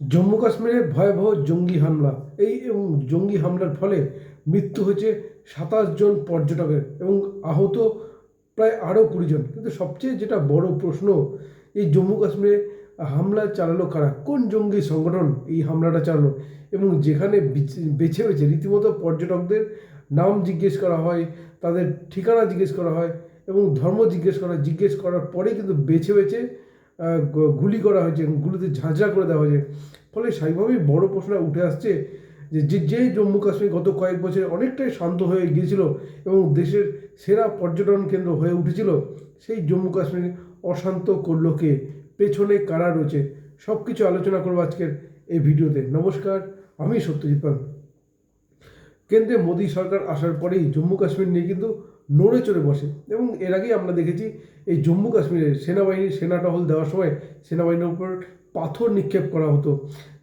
জম্মু কাশ্মীরে ভয়াবহ জঙ্গি হামলা। এই এবং জঙ্গি হামলার ফলে মৃত্যু হয়েছে সাতাশ জন পর্যটকের এবং আহত প্রায় আরও কুড়ি জন। কিন্তু সবচেয়ে যেটা বড় প্রশ্ন, এই জম্মু কাশ্মীরে হামলা চালালো কারা? কোন জঙ্গি সংগঠন এই হামলাটা চালালো? এবং যেখানে বেছে বেছে রীতিমতো পর্যটকদের নাম জিজ্ঞেস করা হয়, তাদের ঠিকানা জিজ্ঞেস করা হয় এবং ধর্ম জিজ্ঞেস করা, জিজ্ঞেস করার পরে কিন্তু বেছে বেছে গুলি করা হয়েছে, গুলিতে ঝাঁঝরা করে দেওয়া হয়েছে। ফলে স্বাভাবিকভাবেই বড় প্রশ্ন উঠে আসছে যে যে যে জম্মু কাশ্মীর গত কয়েক বছরে অনেকটাই শান্ত হয়ে গিয়েছিল এবং দেশের সেরা পর্যটন কেন্দ্র হয়ে উঠেছিল, সেই জম্মু কাশ্মীর অশান্ত করল কে? পেছনে কারা রয়েছে? সব কিছু আলোচনা করব আজকের এই ভিডিওতে। নমস্কার, আমি সত্যজিৎ পাল। কেন্দ্রে মোদী সরকার আসার পরেই জম্মু কাশ্মীর নিয়ে কিন্তু নড়ে চড়ে বসে। এবং এর আগেই আমরা দেখেছি এই জম্মু কাশ্মীরে সেনাবাহিনী সেনা টহল দেওয়ার সময় সেনাবাহিনীর উপর পাথর নিক্ষেপ করা হতো।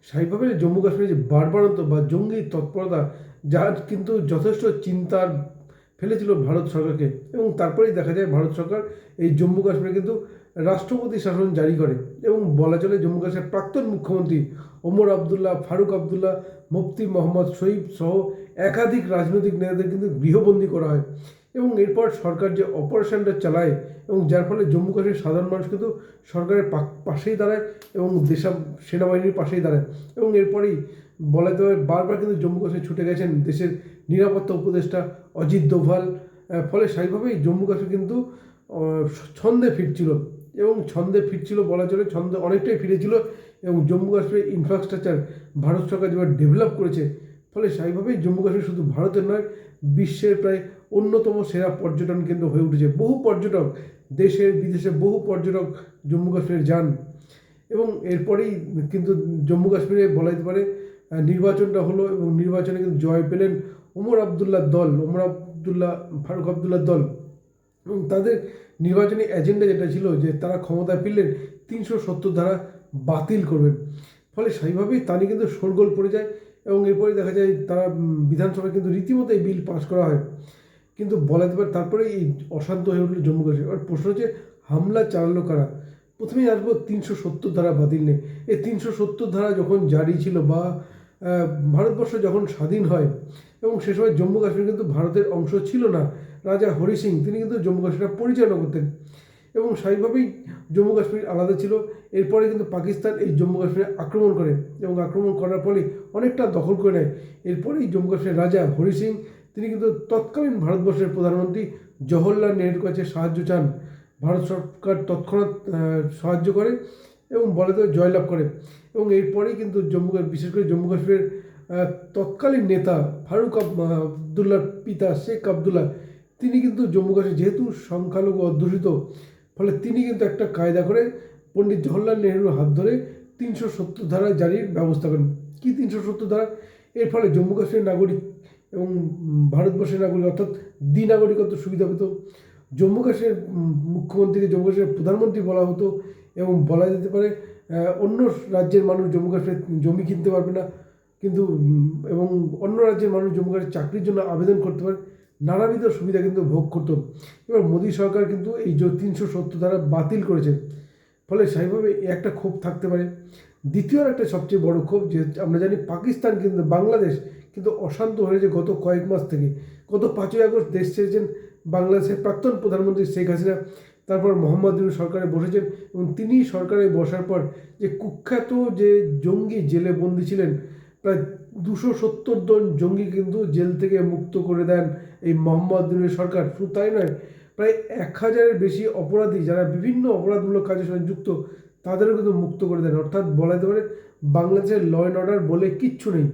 স্বাভাবিকভাবে জম্মু কাশ্মীরে যে বারবারন্ত বা জঙ্গি তৎপরতা যার কিন্তু যথেষ্ট চিন্তার ফেলেছিল ভারত সরকারকে। এবং তারপরেই দেখা যায় ভারত সরকার এই জম্মু কাশ্মীরে কিন্তু রাষ্ট্রপতি শাসন জারি করে। এবং বলা চলে জম্মু কাশ্মীরের প্রাক্তন মুখ্যমন্ত্রী ওমর আবদুল্লাহ, ফারুক আবদুল্লাহ, মুফতি মোহাম্মদ শহীদ সহ একাধিক রাজনৈতিক নেতাদের কিন্তু গৃহবন্দী করা হয়। এবং এরপর সরকার যে অপারেশনটা চালায় এবং যার ফলে জম্মু কাশ্মীর সাধারণ মানুষ কিন্তু সরকারের পাশেই দাঁড়ায় এবং দেশা, সেনাবাহিনীর পাশেই দাঁড়ায়। এবং এরপরেই বলা যেতে বারবার কিন্তু জম্মু কাশ্মীর ছুটে গেছেন দেশের নিরাপত্তা উপদেষ্টা অজিত দোভাল। ফলে স্বাভাবিকভাবেই জম্মু কাশ্মীর কিন্তু ছন্দে ফিরছিল এবং ছন্দে ফিরছিল বলা চলে ছন্দে অনেকটাই ফিরেছিল এবং জম্মু কাশ্মীরের ইনফ্রাস্ট্রাকচার ভারত সরকার যেভাবে ডেভেলপ করেছে, ফলে স্বাভাবিকভাবেই জম্মু কাশ্মীর শুধু ভারতের নয়, বিশ্বের প্রায় অন্যতম সেরা পর্যটন কেন্দ্র হয়ে উঠেছে। বহু পর্যটক দেশের বিদেশে বহু পর্যটক জম্মু কাশ্মীরে যান এবং এরপরেই কিন্তু জম্মু কাশ্মীরে বলা যেতে পারে নির্বাচনটা হলো এবং নির্বাচনে কিন্তু জয় পেলেন ওমর আবদুল্লাহ দল, ওমর আবদুল্লাহ, ফারুক আবদুল্লাহ দল। এবং তাদের নির্বাচনী এজেন্ডা যেটা ছিল যে তারা ক্ষমতায় ফিরলেন, তিনশো সত্তর ধারা বাতিল করবেন। ফলে সেইভাবেই তানি কিন্তু শোরগোল পড়ে যায় এবং এরপরে দেখা যায় তারা বিধানসভায় কিন্তু রীতিমতো এই বিল পাস করা হয়। কিন্তু বলা যেতে পারে তারপরে এই অশান্ত হয়ে উঠল জম্মু কাশ্মীর। আর প্রশ্ন হচ্ছে, হামলা চালালো কারা? প্রথমেই আসব তিনশো সত্তর ধারা বাতিল নেই এই তিনশো সত্তর ধারা যখন জারি ছিল বা ভারতবর্ষ যখন স্বাধীন হয়, এবং সে সময় জম্মু কাশ্মীর কিন্তু ভারতের অংশ ছিল না, রাজা হরি সিং, তিনি কিন্তু জম্মু কাশ্মীরটা পরিচালনা করতেন। এবং স্বাভাবিকভাবেই জম্মু কাশ্মীর আলাদা ছিল। এরপরে কিন্তু পাকিস্তান এই জম্মু কাশ্মীরে আক্রমণ করে, এবং আক্রমণ করার ফলে অনেকটা দখল করে নেয়। এরপরেই জম্মু কাশ্মীরের রাজা হরি সিং তিনি কিন্তু তৎকালীন ভারতবর্ষের প্রধানমন্ত্রী জওহরলাল নেহরুর কাছে সাহায্য চান। ভারত সরকার তৎক্ষণাৎ সাহায্য করে এবং বলে তো জয়লাভ করে। এবং এরপরেই কিন্তু জম্মু বিশেষ করে জম্মু কাশ্মীরের তৎকালীন নেতা ফারুক আব- আবদুল্লার পিতা শেখ আবদুল্লাহ, তিনি কিন্তু জম্মু কাশ্মীর যেহেতু সংখ্যালঘু অধ্যুষিত, ফলে তিনি কিন্তু একটা কায়দা করে পণ্ডিত জওহরলাল নেহরুর হাত ধরে তিনশো সত্তর ধারা জারির ব্যবস্থা করেন। কি তিনশো সত্তর ধারা? এর ফলে জম্মু কাশ্মীরের নাগরিক এবং ভারতবর্ষের নাগরিক, অর্থাৎ দ্বি নাগরিকত্ব সুবিধা পেত। জম্মু কাশ্মীরের মুখ্যমন্ত্রীকে জম্মু কাশ্মীরের প্রধানমন্ত্রী বলা হতো এবং বলা যেতে পারে অন্য রাজ্যের মানুষ জম্মু কাশ্মীরে জমি কিনতে পারবে না। কিন্তু এবং অন্য রাজ্যের মানুষ জম্মু কাশ্মীর চাকরির জন্য আবেদন করতে পারে। নানাবিধ সুবিধা কিন্তু ভোগ করতো। এবার মোদী সরকার কিন্তু এই তিনশো সত্তর ধারা বাতিল করেছে, ফলে স্বাভাবিকভাবে একটা ক্ষোভ থাকতে পারে। দ্বিতীয় একটা সবচেয়ে বড় ক্ষোভ যে আমরা জানি পাকিস্তান কিন্তু বাংলাদেশ কিন্তু অশান্ত হয়েছে গত কয়েক মাস থেকে। গত পাঁচই আগস্ট দেশ ছেড়েছেন বাংলাদেশের প্রাক্তন প্রধানমন্ত্রী শেখ হাসিনা, তারপর মোহাম্মদ ইউনুস সরকারে বসেছেন এবং তিনি সরকারে বসার পর যে কুখ্যাত যে জঙ্গি জেলে বন্দী ছিলেন, প্রায় দুশো সত্তর জন জঙ্গি কিন্তু জেল থেকে মুক্ত করে দেন এই মোহাম্মদ ইউনুস সরকার। শুধু তাই নয়, প্রায় এক হাজারের বেশি অপরাধী যারা বিভিন্ন অপরাধমূলক কাজের সঙ্গে যুক্ত তাদেরও কিন্তু মুক্ত করে দেন। অর্থাৎ বলা যেতে পারে বাংলাদেশের ল অ্যান্ড অর্ডার বলে কিচ্ছু নেই।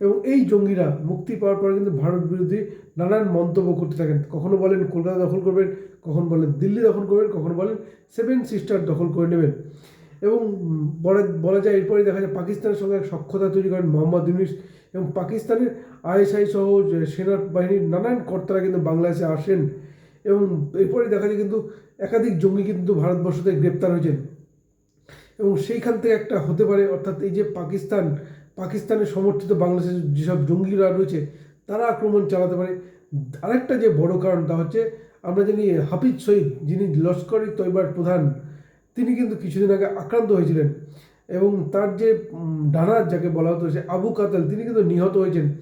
এবং এই জঙ্গিরা মুক্তি পাওয়ার পরে কিন্তু ভারত বিরোধী নানান মন্তব্য করতে থাকেন। কখনো বলেন কলকাতা দখল করবেন, কখনো বলেন দিল্লি দখল করবেন, কখনো বলেন সেভেন সিস্টার দখল করে নেবেন। এবং বলা বলা যায় এরপরে দেখা যায় পাকিস্তানের সঙ্গে এক সক্ষতা তৈরি করেন মোহাম্মদ ইউনিস। এবং পাকিস্তানের আইএসআই সহ সেনাবাহিনীর নানান কর্তারা কিন্তু বাংলাদেশে আসেন। এবং এরপরে দেখা যায় কিন্তু একাধিক জঙ্গি কিন্তু ভারতবর্ষ থেকে গ্রেপ্তার হয়েছেন। এবং সেইখান থেকে একটা হতে পারে, অর্থাৎ এই যে পাকিস্তান, পাকিস্তানের সমর্থিত বাংলাদেশের যেসব জঙ্গিরা রয়েছে, তারা আক্রমণ চালাতে পারে। আরেকটা যে বড় কারণ তা হচ্ছে, আমরা জানি হাফিজ সঈদ যিনি লস্কর তৈবার প্রধান, তিনি কিন্তু কিছুদিন আগে আক্রান্ত হয়েছিলেন। এবং তার যে ডানার যাকে বলা হতো সে আবু কাতাল, তিনি কিন্তু নিহত হয়েছেন।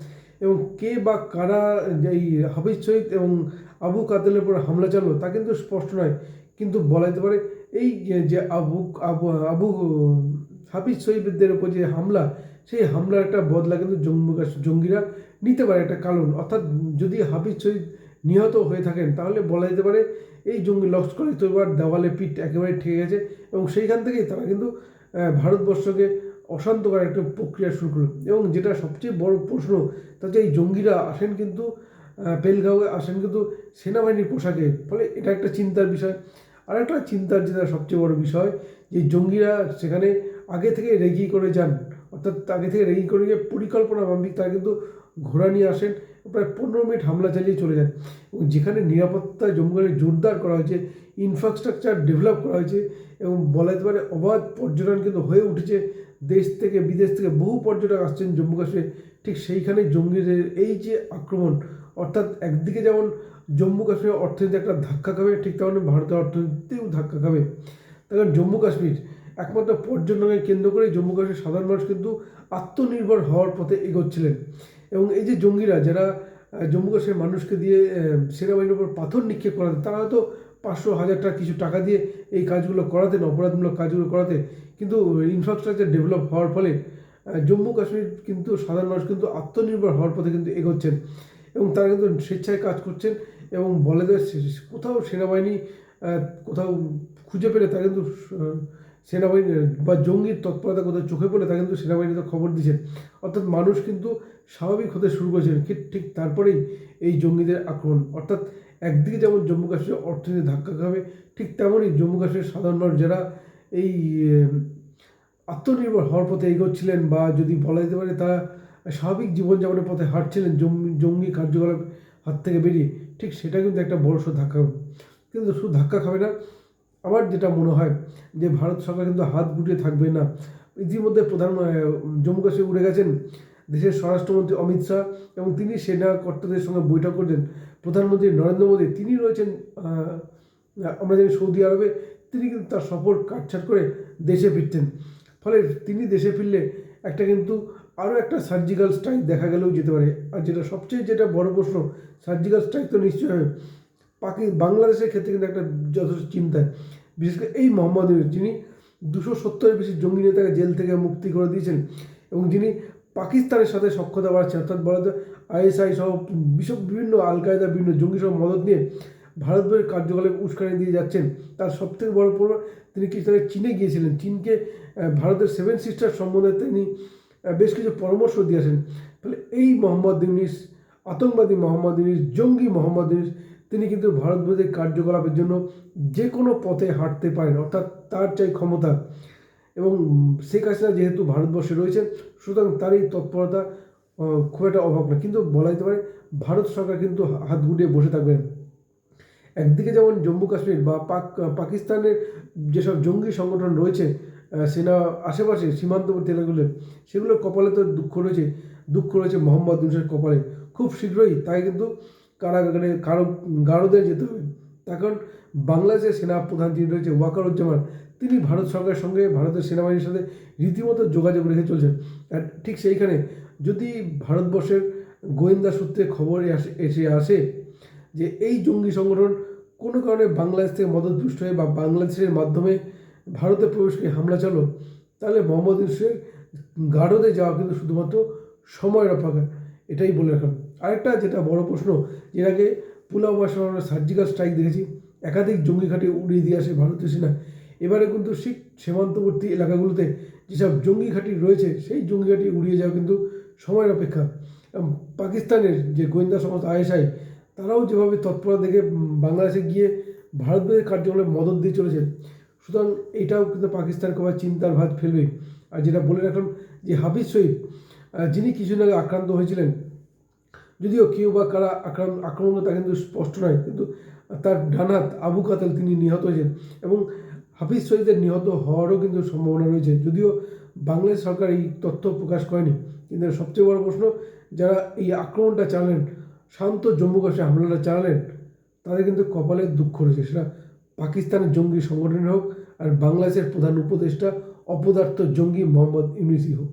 এবং কে বা কারা এই হাফিজ শহীদ এবং আবু কাতালের উপর হামলা চালালো, তা কিন্তু স্পষ্ট নয়। কিন্তু বলা যেতে পারে এই যে- যে আবু আবু আবু হাফিজ শহীদদের উপর যে হামলা, সেই হামলার একটা বদলা কিন্তু জম্মু জঙ্গিরা নিতে পারে একটা কারণ। অর্থাৎ যদি হাফিজ শহীদ নিহত হয়ে থাকেন, তাহলে বলা যেতে পারে এই জঙ্গি লস্কর তৈবার দেওয়ালে পিঠ একেবারে ঠেকে গেছে এবং সেইখান থেকেই তারা কিন্তু ভারতবর্ষকে অশান্ত করার একটা প্রক্রিয়া শুরু করল। এবং যেটা সবচেয়ে বড় প্রশ্ন তাতে এই জঙ্গিরা আসেন কিন্তু পেলগাঁওয়ে আসেন কিন্তু সেনাবাহিনীর পোশাকে। ফলে এটা একটা চিন্তার বিষয়। আর একটা চিন্তার যেটা সবচেয়ে বড় বিষয়, যে জঙ্গিরা সেখানে আগে থেকে রেগি করে যান, অর্থাৎ আগে থেকে রেগি করে গিয়ে পরিকল্পনা মাফিক তারা কিন্তু ঘোড়া নিয়ে আসেন, প্রায় পনেরো মিনিট হামলা চালিয়ে চলে যান। এবং যেখানে নিরাপত্তা কাশ্মীর জোরদার করা হয়েছে ইনফ্রাস্ট্রাকচার ডেভেলপ করা হয়েছে, এবং বলা যেতে পারে অবাধ পর্যটন কিন্তু হয়ে উঠেছে, দেশ থেকে বিদেশ থেকে বহু পর্যটক আসছেন জম্মু কাশ্মীরে। ঠিক সেইখানে জঙ্গিদের এই যে আক্রমণ, অর্থাৎ একদিকে যেমন জম্মু কাশ্মীর অর্থনীতি একটা ধাক্কা খাবে, ঠিক তেমন ভারতের অর্থনীতিও ধাক্কা খাবে। কারণ জম্মু কাশ্মীর একমাত্র পর্যটনকে কেন্দ্র করে জম্মু কাশ্মীর সাধারণ মানুষ কিন্তু আত্মনির্ভর হওয়ার পথে এগোচ্ছিলেন। এবং এই যে জঙ্গিরা যারা জম্মু কাশ্মীরের মানুষকে দিয়ে সেনাবাহিনীর উপর পাথর নিক্ষেপ করাতেন তারা হয়তো পাঁচশো হাজার টাকা কিছু টাকা দিয়ে এই কাজগুলো করাতেন, অপরাধমূলক কাজগুলো করাতে কিন্তু ইনফ্রাস্ট্রাকচার ডেভেলপ হওয়ার ফলে জম্মু কাশ্মীর কিন্তু সাধারণ মানুষ কিন্তু আত্মনির্ভর হওয়ার পথে কিন্তু এগোচ্ছেন। এবং তারা কিন্তু স্বেচ্ছায় কাজ করছেন। এবং বলে দেয় কোথাও সেনাবাহিনী কোথাও খুঁজে পেলে তারা কিন্তু সেনাবাহিনী, বা জঙ্গির তৎপরতা কোথাও চোখে পড়লে তারা কিন্তু সেনাবাহিনী তো খবর দিচ্ছেন। অর্থাৎ মানুষ কিন্তু স্বাভাবিক হতে শুরু করেছেন, ঠিক তারপরেই এই জঙ্গিদের আক্রমণ। অর্থাৎ একদিকে যেমন জম্মু কাশ্মীরের অর্থনীতি ধাক্কা খাবে, ঠিক তেমনই জম্মু কাশ্মীরের সাধারণ মানুষ যারা এই আত্মনির্ভর হওয়ার পথে এগোচ্ছিলেন বা যদি বলা যেতে পারে তারা স্বাভাবিক জীবনযাপনের পথে হাঁটছিলেন জঙ্গি জঙ্গি কার্যকলাপ হাত থেকে বেরিয়ে। ঠিক সেটা কিন্তু একটা বড়সড় ধাক্কা। খাবে কিন্তু শুধু ধাক্কা খাবে না, আমার যেটা মনে হয় যে ভারত সরকার কিন্তু হাত গুটিয়ে থাকবে না। ইতিমধ্যে প্রধান জম্মু কাশ্মীর উড়ে গেছেন দেশের স্বরাষ্ট্রমন্ত্রী অমিত শাহ এবং তিনি সেনা কর্তাদের সঙ্গে বৈঠক করলেন প্রধানমন্ত্রী নরেন্দ্র মোদী, তিনি রয়েছেন আমরা জানি সৌদি আরবে, তিনি কিন্তু তার সফর কাটছাট করে দেশে ফিরতেন ফলে তিনি দেশে ফিরলে একটা কিন্তু আরও একটা সার্জিক্যাল স্ট্রাইক দেখা গেলেও যেতে পারে। আর যেটা সবচেয়ে যেটা বড় প্রশ্ন সার্জিক্যাল স্ট্রাইক তো নিশ্চয়ই হবে। পাকি বাংলাদেশের ক্ষেত্রে কিন্তু একটা যথেষ্ট চিন্তায় বিশেষ করে এই মোহাম্মদ ইউনুস, যিনি দুশো সত্তরের বেশি জঙ্গি নেতাকে জেল থেকে মুক্তি করে দিয়েছেন এবং যিনি পাকিস্তানের সাথে সক্ষতা বাড়াচ্ছেন, অর্থাৎ বলা যায় আইএসআই সহ বিশ্ব বিভিন্ন আল কায়দা বিভিন্ন জঙ্গি সহ মদত নিয়ে ভারতবর্ষের কার্যকলাপে উস্কানি দিয়ে যাচ্ছেন। তার সবথেকে বড় প্রভাব তিনি কিছু চীনে গিয়েছিলেন। চীনকে ভারতের সেভেন সিস্টার সম্বন্ধে তিনি বেশ কিছু পরামর্শ দিয়েছেন। তাহলে এই মোহাম্মদ ইউনিস, আতঙ্কবাদী মোহাম্মদ ইউনিস, জঙ্গি মোহাম্মদ ইউনিস, তিনি কিন্তু ভারতবর্ষের কার্যকলাপের জন্য যে কোনো পথে হাঁটতে পারেন, অর্থাৎ তার চাই ক্ষমতা। এবং শেখ হাসিনা যেহেতু ভারতবর্ষে রয়েছেন, সুতরাং তার এই তৎপরতা খুব একটা অভাব না কিন্তু বলা যেতে পারে, ভারত সরকার কিন্তু হাত গুটিয়ে বসে থাকবেন। একদিকে যেমন জম্মু কাশ্মীর বা পাক, পাকিস্তানের যেসব জঙ্গি সংগঠন রয়েছে সেনা আশেপাশে সীমান্তবর্তী এলাকাগুলো সেগুলোর কপালে তো দুঃখ রয়েছে দুঃখ রয়েছে মোহাম্মদ ইউনুসের কপালে। খুব শীঘ্রই তাই কিন্তু কারাগারে কারও গারদে যেতে হবে। তার কারণ বাংলাদেশের সেনা প্রধান যিনি রয়েছে, ওয়াকারুজ্জামান, তিনি ভারত সরকারের সঙ্গে ভারতের সেনাবাহিনীর সাথে রীতিমতো যোগাযোগ রেখে চলছেন। আর ঠিক সেইখানে যদি ভারতবর্ষের গোয়েন্দা সূত্রে খবর এসে আসে যে এই জঙ্গি সংগঠন কোনো কারণে বাংলাদেশ থেকে মদতপুষ্ট হয়ে বা বাংলাদেশের মাধ্যমে ভারতে প্রবেশকে হামলা চালো তাহলে মোহাম্মদ ইউসুফের গাঢ়তে যাওয়া কিন্তু শুধুমাত্র সময়ের অপেক্ষা। এটাই বলে রাখলাম। আরেকটা যেটা বড় প্রশ্ন, এর আগে পুলাওয়া শহরে আমরা সার্জিক্যাল স্ট্রাইক দেখেছি, একাধিক জঙ্গি ঘাটে উড়িয়ে দিয়ে আসে ভারতীয় সেনা। এবারে কিন্তু ঠিক সীমান্তবর্তী এলাকাগুলোতে যেসব জঙ্গি ঘাঁটি রয়েছে, সেই জঙ্গি ঘাঁটি উড়িয়ে যাওয়া কিন্তু সময়ের অপেক্ষা। পাকিস্তানের যে গোয়েন্দা সংস্থা আইএসআই, তারাও যেভাবে তৎপরতা দেখে বাংলাদেশে গিয়ে ভারতবর্ষের কার্যকলাপে মদত দিয়ে চলেছে সুতরাং এটাও কিন্তু পাকিস্তানকে আবার চিন্তার ভাত ফেলবে। আর যেটা বলে রাখলাম যে হাফিজ সঈদ যিনি কিছুদিন আগে আক্রান্ত হয়েছিলেন, যদিও কেউ বা কারা আক্রান্ত আক্রমণ তা কিন্তু স্পষ্ট নয়, কিন্তু তার ডানাত আবু কাতাল তিনি নিহত হয়েছেন এবং হাফিজ সঈদের নিহত হওয়ারও কিন্তু সম্ভাবনা রয়েছে। যদিও বাংলাদেশ সরকার এই তথ্য প্রকাশ করেনি, কিন্তু সবচেয়ে বড় প্রশ্ন, যারা এই আক্রমণটা চালালেন, শান্ত জম্মু কাশ্মীর হামলাটা চালালেন, তাদের কিন্তু কপালে দুঃখ রয়েছে। সেটা পাকিস্তানের জঙ্গি সংগঠনের হোক আর বাংলাদেশের প্রধান উপদেষ্টা অপদার্থ জঙ্গি মোহাম্মদ ইউনিসি হোক।